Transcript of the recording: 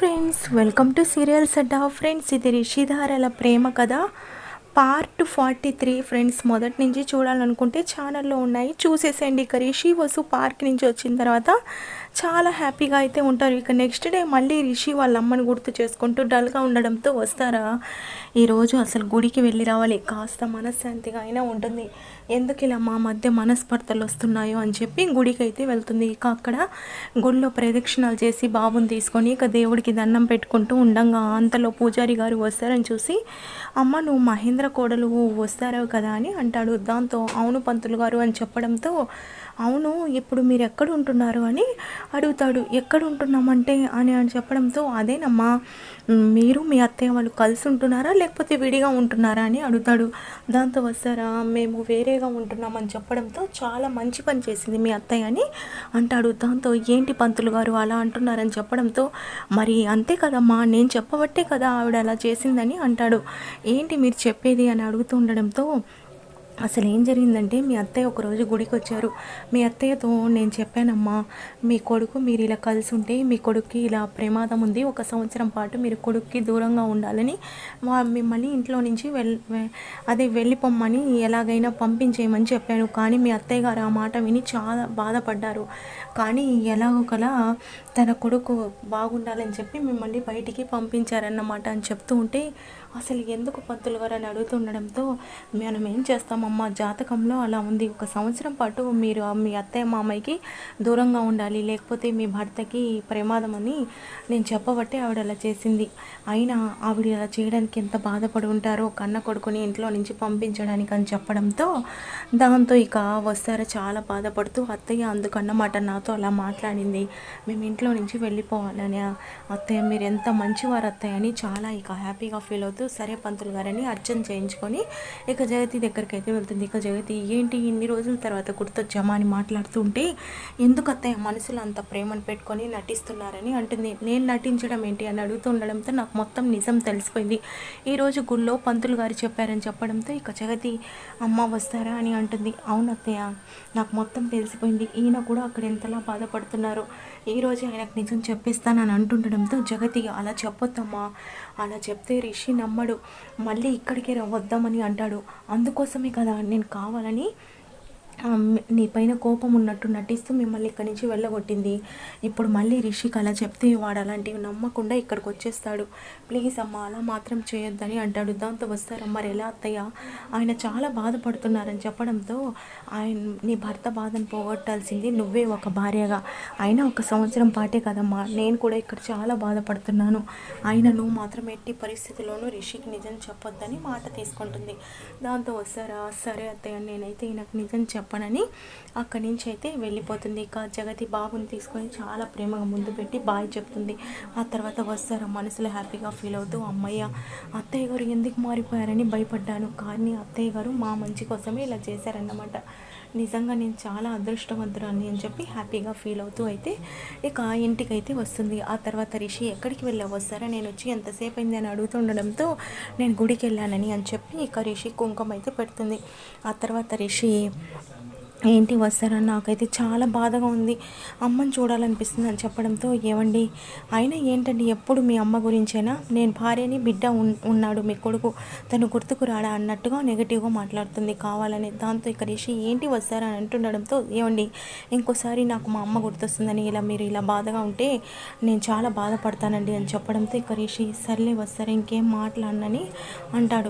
Friends welcome to serials Adda friends ఇది రిషిధారల ప్రేమ కథ. పార్ట్ ఫార్టీ త్రీ ఫ్రెండ్స్ మొదటి నుంచి చూడాలనుకుంటే ఛానల్లో ఉన్నాయి. చూసేసేయండి ఇక రిషి వసు పార్క్ నుంచి వచ్చిన తర్వాత చాలా హ్యాపీగా అయితే ఉంటారు. ఇక నెక్స్ట్ డే మళ్ళీ రిషి వాళ్ళ అమ్మని గుర్తు చేసుకుంటూ డల్గా ఉండడంతో వస్తారా? ఈరోజు అసలు గుడికి వెళ్ళి రావాలి. కాస్త మనశ్శాంతిగా అయినా ఉంటుంది. ఎందుకు ఇలా మా మధ్య మనస్పర్ధలు వస్తున్నాయో అని చెప్పి గుడికి అయితే వెళ్తుంది. ఇక అక్కడ గుడిలో ప్రదక్షిణాలు చేసి బాబుని తీసుకొని ఇక దేవుడికి దండం పెట్టుకుంటూ ఉండంగా అంతలో పూజారి గారు వస్తారని చూసి అమ్మ నువ్వు మహేంద్ర కోడలు వస్తారావు కదా? అని అంటాడు. దాంతో అవును పంతులు గారు అని చెప్పడంతో అవును ఇప్పుడు మీరు ఎక్కడ ఉంటున్నారు? అని అడుగుతాడు ఎక్కడ ఉంటున్నామంటే? అని అని చెప్పడంతో అదేనమ్మా మీరు మీ అత్తయ్య వాళ్ళు కలిసి ఉంటున్నారా? లేకపోతే విడిగా ఉంటున్నారా? అని అడుగుతాడు. దాంతో వస్తారా? మేము వేరేగా ఉంటున్నామని చెప్పడంతో చాలా మంచి పని చేసింది మీ అత్తయ్య అని అంటాడు. దాంతో ఏంటి పంతులు గారు అలా అంటున్నారని చెప్పడంతో మరి అంతే కదమ్మా నేను చెప్పబట్టే కదా ఆవిడ అలా చేసిందని అంటాడు. ఏంటి మీరు చెప్పేది? అని అడుగుతూ ఉండడంతో అసలు ఏం జరిగిందంటే మీ అత్తయ్య ఒకరోజు గుడికి వచ్చారు మీ అత్తయ్యతో నేను చెప్పానమ్మా మీ కొడుకు మీరు ఇలా కలిసి ఉంటే మీ కొడుక్కి ఇలా ప్రమాదం ఉంది. ఒక సంవత్సరం పాటు మీరు కొడుక్కి దూరంగా ఉండాలని మిమ్మల్ని ఇంట్లో నుంచి వెల్ అదే వెళ్ళిపోమ్మని ఎలాగైనా పంపించేయమని చెప్పాను కానీ మీ అత్తయ్య గారు ఆ మాట విని చాలా బాధపడ్డారు. కానీ ఎలాగోకలా తన కొడుకు బాగుండాలని చెప్పి మిమ్మల్ని బయటికి పంపించారన్నమాట అని చెప్తూ ఉంటే అసలు ఎందుకు పంతులు గారు అని అడుగుతుండడంతో మనం ఏం చేస్తామమ్మా? జాతకంలో అలా ఉంది. ఒక సంవత్సరం పాటు మీరు మీ అత్తయ్య మామయ్యకి దూరంగా ఉండాలి. లేకపోతే మీ భర్తకి ప్రమాదం అని నేను చెప్పబట్టే ఆవిడ అలా చేసింది. అయినా ఆవిడ అలా చేయడానికి ఎంత బాధపడి ఉంటారో కన్న కొడుకుని ఇంట్లో నుంచి పంపించడానికి అని చెప్పడంతో దాంతో ఇక వస్తారా చాలా బాధపడుతూ అత్తయ్య అందుకన్నమాట నాతో అలా మాట్లాడింది. మేము ఇంట్లో నుంచి వెళ్ళిపోవాలని అత్తయ్య మీరు ఎంత మంచివారు అత్తయ్య అని చాలా ఇక హ్యాపీగా ఫీల్ అవుతూ సరే పంతులు గారని అర్చన చేయించుకొని ఇక జగతి దగ్గరికి అయితే వెళ్తుంది. ఇక జగతి ఏంటి ఇన్ని రోజుల తర్వాత గుర్తొచ్చామా అని మాట్లాడుతుంటే ఎందుకు అత్తయ్య మనసులో అంత ప్రేమను పెట్టుకొని నటిస్తున్నారని అంటుంది. నేను నటించడం ఏంటి అని అడుగుతూ ఉండడంతో నాకు మొత్తం నిజం తెలిసిపోయింది. ఈరోజు గుళ్ళో పంతులు గారు చెప్పారని చెప్పడంతో ఇక జగతి అమ్మ వస్తారా? అని అంటుంది. అవును అత్తయ్య నాకు మొత్తం తెలిసిపోయింది. ఈయన కూడా అక్కడ ఎంతలా బాధపడుతున్నారు. ఈరోజు ఆయనకు నిజం చెప్పిస్తానని అంటుండడంతో జగతి అలా చెప్పొద్దమ్మా. అలా చెప్తే రిషి నమ్మడు మళ్ళీ ఇక్కడికి వద్దామని అంటాడు. అందుకోసమే కదా నేను కావాలని నీ పైన కోపం ఉన్నట్టు నటిస్తూ మిమ్మల్ని ఇక్కడి నుంచి వెళ్ళగొట్టింది. ఇప్పుడు మళ్ళీ రిషికి అలా చెప్తే వాడు అలాంటివి నమ్మకుండా ఇక్కడికి వచ్చేస్తాడు. ప్లీజ్ అమ్మ అలా మాత్రం చేయొద్దని అంటాడు. దాంతో వస్తారు మరి ఎలా అత్తయ్య? ఆయన చాలా బాధపడుతున్నారని చెప్పడంతో ఆయన నీ భర్త బాధను పోగొట్టాల్సింది నువ్వే ఒక భార్యగా. అయినా ఒక సంవత్సరం పాటే కదమ్మా నేను కూడా ఇక్కడ చాలా బాధపడుతున్నాను. ఆయన నువ్వు మాత్రం ఎట్టి పరిస్థితిలోనూ రిషికి నిజం చెప్పొద్దని మాట తీసుకుంటుంది. దాంతో వస్తారా? సరే అత్తయ్య నేనైతే ఈయనకు నిజం చెప్ప చెప్పనని అక్కడి నుంచి అయితే వెళ్ళిపోతుంది. ఇక జగతి బాబుని తీసుకొని చాలా ప్రేమగా ముందు పెట్టి బాయ్ చెప్తుంది. ఆ తర్వాత వస్తారు మనసులో హ్యాపీగా ఫీల్ అవుతూ అమ్మయ్య అత్తయ్య గారు ఎందుకు మారిపోయారని భయపడ్డాను. కానీ అత్తయ్య గారు మా మంచి కోసమే ఇలా చేశారన్నమాట. నిజంగా నేను చాలా అదృష్టవంతురాన్ని అని చెప్పి హ్యాపీగా ఫీల్ అవుతూ అయితే ఇక ఇంటికి అయితే వస్తుంది. ఆ తర్వాత రిషి ఎక్కడికి వెళ్ళావు వస్తారా నేను వచ్చి ఎంతసేపు అయింది అని అడుగుతుండడంతో నేను గుడికి వెళ్ళానని అని చెప్పి ఇక రిషి కుంకుమ అయితే పెడుతుంది. ఆ తర్వాత రిషి ఏంటి వస్తారని నాకైతే చాలా బాధగా ఉంది. అమ్మని చూడాలనిపిస్తుంది అని చెప్పడంతో ఏమండి అయినా ఏంటండి ఎప్పుడు మీ అమ్మ గురించేనా? నేను భార్యని బిడ్డ ఉన్నాడు మీ కొడుకు తను గుర్తుకు రాడా అన్నట్టుగా నెగిటివ్గా మాట్లాడుతుంది. కావాలని దాంతో ఇక్కడ రిషి ఏంటి వస్తారని అంటుండడంతో ఏమండి ఇంకోసారి నాకు మా అమ్మ గుర్తొస్తుందని ఇలా మీరు ఇలా బాధగా ఉంటే నేను చాలా బాధపడతానండి అని చెప్పడంతో ఇక రిషి సర్లే వస్తారు ఇంకేం మాట్లాడనని అంటాడు.